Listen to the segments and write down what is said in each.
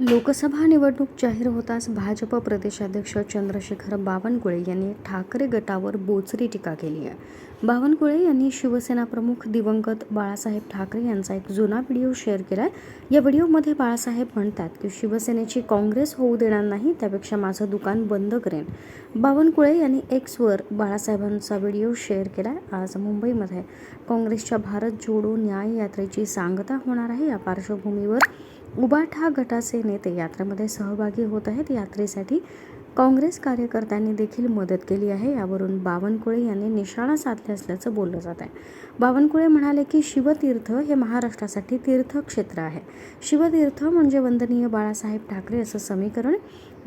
लोकसभा निवडणूक जाहीर होताच भाजप प्रदेशाध्यक्ष चंद्रशेखर बावनकुळे यांनी ठाकरे गटावर बोचरी टीका केली आहे. बावनकुळे यांनी शिवसेना प्रमुख दिवंगत बाळासाहेब ठाकरे यांचा एक जुना व्हिडिओ शेअर केला आहे या व्हिडिओमध्ये बाळासाहेब म्हणतात की शिवसेनेची काँग्रेस होऊ देणार नाही त्यापेक्षा माझं दुकान बंद करेन. बावनकुळे यांनी एक्सवर बाळासाहेबांचा व्हिडिओ शेअर केला आहे आज मुंबईमध्ये. काँग्रेसच्या भारत जोडो न्याय यात्रेची सांगता होणार आहे या पार्श्वभूमीवर. उबाठा गटाचे नेते यात्रेमध्ये सहभागी होत आहेत. यात्रेसाठी काँग्रेस कार्यकर्त्यांनी देखील मदत केली आहे. यावरून बावनकुळे यांनी निशाणा साधले असल्याचं बोललं जात आहे. बावनकुळे म्हणाले की शिवतीर्थ हे महाराष्ट्रासाठी तीर्थक्षेत्र आहे. शिवतीर्थ म्हणजे वंदनीय बाळासाहेब ठाकरे असं समीकरण.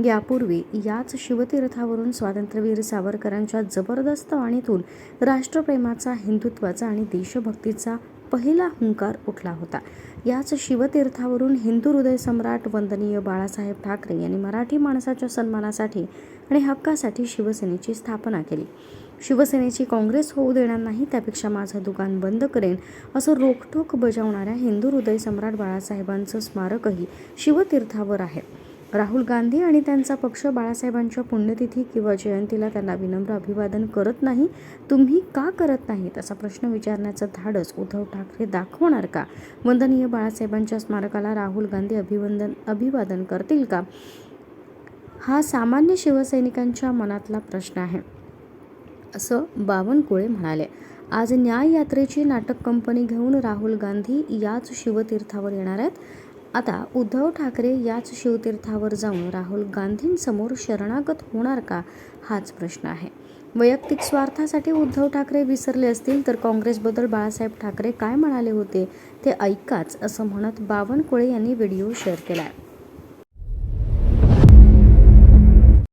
यापूर्वी याच शिवतीर्थावरून स्वातंत्र्यवीर सावरकरांच्या जबरदस्त वाणीतून राष्ट्रप्रेमाचा हिंदुत्वाचा आणि देशभक्तीचा पहिला हुंकार उठला होता. याच शिवतीर्थावरून हिंदू हृदय सम्राट वंदनीय बाळासाहेब ठाकरे यांनी मराठी माणसाच्या सन्मानासाठी आणि हक्कासाठी शिवसेनेची स्थापना केली. शिवसेनेची काँग्रेस होऊ देणार नाही त्यापेक्षा माझं दुकान बंद करेन असं रोखठोक बजावणाऱ्या हिंदू हृदय सम्राट बाळासाहेबांचं स्मारकही शिवतीर्थावर आहे. राहुल गांधी आणि त्यांचा पक्ष बाळासाहेबांच्या पुण्यतिथी किंवा जयंतीला त्यांना विनम्र अभिवादन करत नाही तुम्ही का करत नाहीत? असा प्रश्न विचारण्याचं धाडस उद्धव ठाकरे दाखवणार का? वंदनीय बाळासाहेबांच्या स्मारकाला राहुल गांधी अभिवंदन अभिवादन करतील का? हा सामान्य शिवसैनिकांच्या मनातला प्रश्न आहे असं बावनकुळे म्हणाले. आज न्याय यात्रेची नाटक कंपनी घेऊन राहुल गांधी याच शिवतीर्थावर येणार आहेत. आता उद्धव ठाकरे याच शिवतीर्थावर जाऊन राहुल गांधींसमोर शरणागत होणार का? हाच प्रश्न आहे. वैयक्तिक स्वार्थासाठी उद्धव ठाकरे विसरले असतील तर काँग्रेसबद्दल बाळासाहेब ठाकरे काय म्हणाले होते ते ऐकाच असं म्हणत बावनकुळे यांनी व्हिडिओ शेअर केला आहे